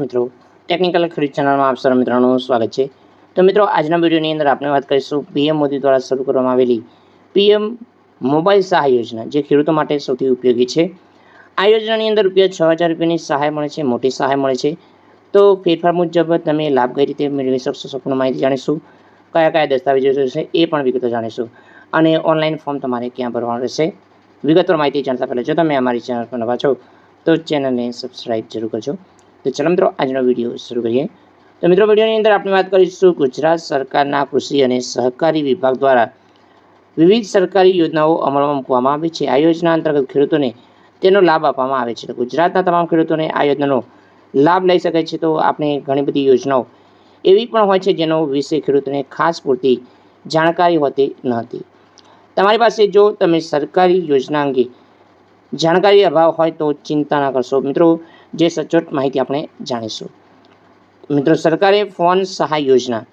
મિત્રો ટેકનિકલ ખરીદ ચેનલમાં આપ સર્વ મિત્રોનું સ્વાગત છે. તો મિત્રો, આજના વિડીયોની અંદર આપણે વાત કરીશું પીએમ મોદી દ્વારા શરૂ કરવામાં આવેલી પીએમ મોબાઈલ સહાય યોજના, જે ખેડૂતો માટે સૌથી ઉપયોગી છે. આ યોજનાની અંદર રૂપિયા છ હજાર રૂપિયાની સહાય મળે છે, મોટી સહાય મળે છે. તો ફેરફાર મુજબ તમે લાભ કઈ રીતે મેળવી શકશો સંપૂર્ણ માહિતી જાણીશું. કયા કયા દસ્તાવેજો છે એ પણ વિગતો જાણીશું. અને ઓનલાઈન ફોર્મ તમારે ક્યાં ભરવાનું રહેશે વિગતવાર માહિતી જાણતા પહેલાં જો તમે અમારી ચેનલ પર નવા છો, તો ચેનલને સબસ્ક્રાઈબ જરૂર કરજો. તો ચાલો મિત્રો, આજનો વીડિયો શરૂ કરીએ. તો મિત્રો, વિડીયોની અંદર આપણે વાત કરીશું ગુજરાત સરકારના કૃષિ અને સહકારી વિભાગ દ્વારા વિવિધ સરકારી યોજનાઓ અમલમાં મૂકવામાં આવી છે. આ યોજના અંતર્ગત ખેડૂતોને તેનો લાભ આપવામાં આવે છે. તો ગુજરાતના તમામ ખેડૂતોને આ યોજનાનો લાભ લઈ શકે છે. તો આપણે ઘણી બધી યોજનાઓ એવી પણ હોય છે જેનો વિશે ખેડૂતોને ખાસ પૂરતી જાણકારી હોતી ન હતી તમારી પાસે જો તમે સરકારી યોજના અંગે જાણકારી અભાવ હોય તો ચિંતા ના કરશો. મિત્રો જે સચોટ માહિતી આપણે જાણીશું. મિત્રો, સરકારે ફોન સહાય યોજના.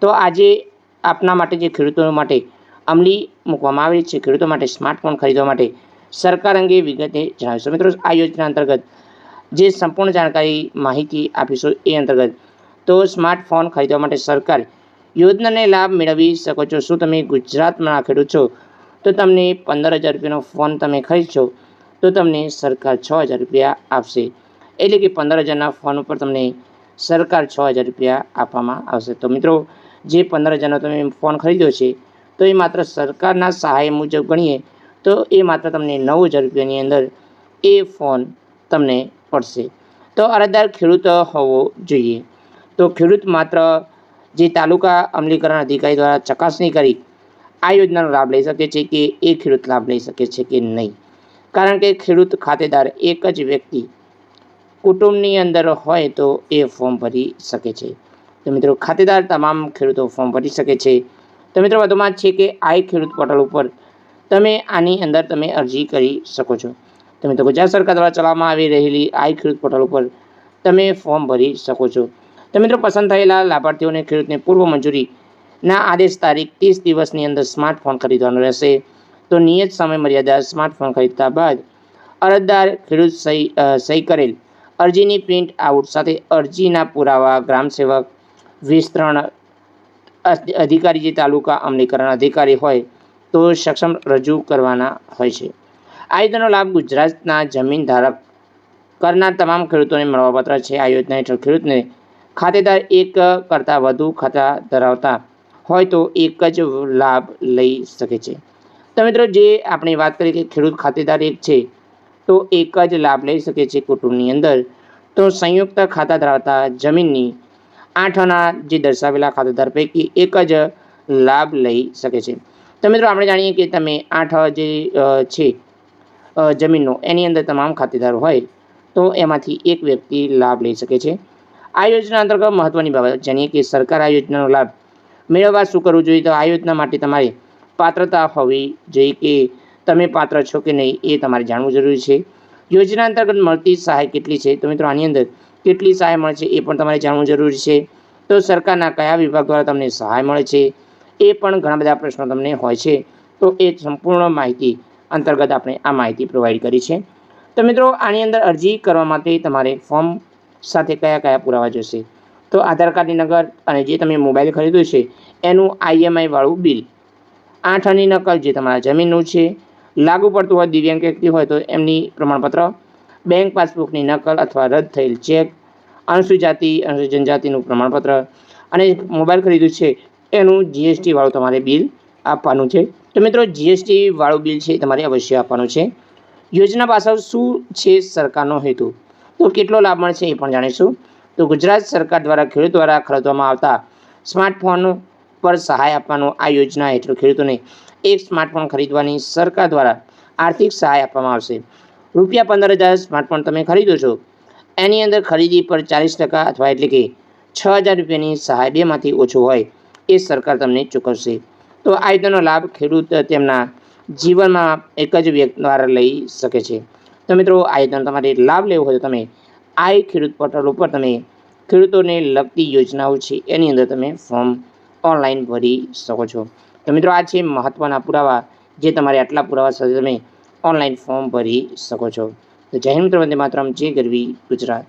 તો આજે આપના માટે જે ખેડૂતો માટે અમલી મૂકવામાં આવેલી છે, ખેડૂતો માટે સ્માર્ટફોન ખરીદવા માટે સરકાર અંગે વિગતે જણાવીશું. મિત્રો, આ યોજના અંતર્ગત જે સંપૂર્ણ જાણકારી, માહિતી આપીશું એ અંતર્ગત. તો સ્માર્ટફોન ખરીદવા માટે સરકાર યોજનાને લાભ મેળવી શકો છો. શું તમે ગુજરાતમાં ખેડૂત છો? તો તમને પંદર હજાર રૂપિયાનો ફોન તમે ખરીદશો, તો તમને સરકાર છ હજાર રૂપિયા આપશે. એટલે કે પંદર હજારના ફોન ઉપર તમને સરકાર છ હજાર રૂપિયા આપવામાં આવશે. તો મિત્રો, જે પંદર હજારનો તમે ફોન ખરીદ્યો છે, તો એ માત્ર સરકારના સહાય મુજબ ગણીએ, તો એ માત્ર તમને નવ હજાર રૂપિયાની અંદર એ ફોન તમને પડશે. તો અરજદાર ખેડૂત હોવો જોઈએ. તો ખેડૂત માત્ર જે તાલુકા અમલીકરણ અધિકારી દ્વારા ચકાસણી કરી, આ યોજનાનો લાભ લઈ શકે છે કે એ ખેડૂત લાભ લઈ શકે છે કે નહીં? કારણ કે ખેડૂત ખાતેદાર એક જ વ્યક્તિ કુટુંબની અંદર હોય તો એ ફોર્મ ભરી શકે છે. તો મિત્રો, ખાતેદાર તમામ ખેડૂતો ફોર્મ ભરી શકે છે. તો મિત્રો, વધુમાં છે કે આઈ ખેડૂત પોર્ટલ ઉપર તમે આની અંદર તમે અરજી કરી શકો છો. તો મિત્રો, ગુજરાત સરકાર દ્વારા ચલાવવામાં આવી રહેલી આઈ ખેડૂત પોર્ટલ ઉપર તમે ફોર્મ ભરી શકો છો. તો મિત્રો, પસંદ થયેલા લાભાર્થીઓને ખેડૂતને પૂર્વ મંજૂરીના આદેશ તારીખ ત્રીસ દિવસની અંદર સ્માર્ટફોન ખરીદવાનો રહેશે. તો નિયત સમય મર્યાદા સ્માર્ટફોન ખરીદતા બાદ અરજદાર ખેડૂત સહી સહી કરેલ અરજીની પ્રિન્ટ આઉટ સાથે અરજીના પુરાવા, ગ્રામ સેવક, વિસ્તરણ અધિકારી જે તાલુકા અમલીકરણ અધિકારી હોય તો સક્ષમ રજૂ કરવાના હોય છે. આ યોજનાનો લાભ ગુજરાતના જમીન ધારક કરનાર તમામ ખેડૂતોને મળવાપાત્ર છે. આ યોજના હેઠળ ખેડૂતને ખાતેદાર એક કરતાં વધુ ખાતા ધરાવતા હોય તો એક જ લાભ લઈ શકે છે. તો મિત્રો, જે આપણે વાત કરી કે ખેડૂત ખાતેદાર એક છે તો એક જ લાભ લઈ શકે છે કુટુંબની અંદર. તો સંયુક્ત ખાતા ધરાવતા જમીનની આઠ આના જે દર્શાવેલા ખાતેદાર પૈકી એક જ લાભ લઈ શકે છે. તો મિત્રો આપણે જાણીએ કે તમે આઠ જે છે જમીનનો એની અંદર તમામ ખાતેદાર હોય, તો એમાંથી એક વ્યક્તિ લાભ લઈ શકે છે. આ યોજના અંતર્ગત મહત્ત્વની બાબત જાણીએ કે સરકાર આ યોજનાનો લાભ મેળવવા શું કરવું જોઈએ? તો આ યોજના માટે તમારે પાત્રતા હોવી જોઈએ કે તમે પાત્ર છો કે નહીં એ તમારે જાણવું જરૂરી છે. યોજના અંતર્ગત મળતી સહાય કેટલી છે? તો મિત્રો આની અંદર કેટલી સહાય મળે છે એ પણ તમારે જાણવું જરૂરી છે. તો સરકારના કયા વિભાગ દ્વારા તમને સહાય મળે છે? એ પણ ઘણા બધા પ્રશ્નો તમને હોય છે. તો એ સંપૂર્ણ માહિતી અંતર્ગત આપણે આ માહિતી પ્રોવાઈડ કરી છે. તો મિત્રો આની અંદર અરજી કરવા માટે તમારે ફોર્મ સાથે કયા કયા પુરાવા જોશે? તો આધાર કાર્ડની નગર અને જે તમે મોબાઈલ ખરીદ્યો છે એનું આઈએમઆઈવાળું બિલ. આઠ આની નકલ જે તમારા જમીનનું છે લાગુ પડતું હોય, દિવ્યાંગ વ્યક્તિ હોય, તો એમની પ્રમાણપત્ર બેંક પાસબુકની નકલ અથવા રદ થયેલ ચેક અનુસૂચિત જાતિ અનુસૂચિત જનજાતિનું પ્રમાણપત્ર અને મોબાઈલ ખરીદ્યું છે, એનું જીએસટી વાળું તમારે બિલ આપવાનું છે. તો મિત્રો જીએસટી વાળું બિલ છે તમારે અવશ્ય આપવાનું છે. યોજના પાછળ શું છે સરકારનો હેતુ? તો કેટલો લાભ મળશે એ પણ જાણીશું. તો ગુજરાત સરકાર દ્વારા ખેડૂત દ્વારા ખરીદવામાં આવતા સ્માર્ટફોન પર સહાય આપવાનો આ યોજના હેઠળ ખેડૂતોને એક સ્માર્ટફોન ખરીદવાની સરકાર દ્વારા આર્થિક સહાય આપવામાં આવશે. રૂપિયા પંદર હજાર સ્માર્ટફોન તમે ખરીદો છો. એની અંદર ખરીદી પર ચાલીસ ટકા અથવા એટલે કે છ હજાર રૂપિયાની સહાય બેમાંથી ઓછો હોય એ સરકાર તમને ચૂકવશે. તો આ યોજનાનો લાભ ખેડૂત તેમના જીવનમાં એક જ વ્યક્તિ દ્વારા લઈ શકે છે. તો મિત્રો આ યોજનાનો તમારે લાભ લેવો હોય તો તમે આ ખેડૂત પોર્ટલ ઉપર તમે ખેડૂતોને લગતી યોજનાઓ છે એની અંદર તમે ફોર્મ ઓનલાઈન ભરી શકો છો. તો મિત્રો, આ છે મહત્ત્વના પુરાવા જે તમારે આટલા પુરાવા સાથે તમે ઓનલાઈન ફોર્મ ભરી શકો છો. તો જય હિન્દ મિત્રો, વંદે માતરમ, જય ગરવી ગુજરાત.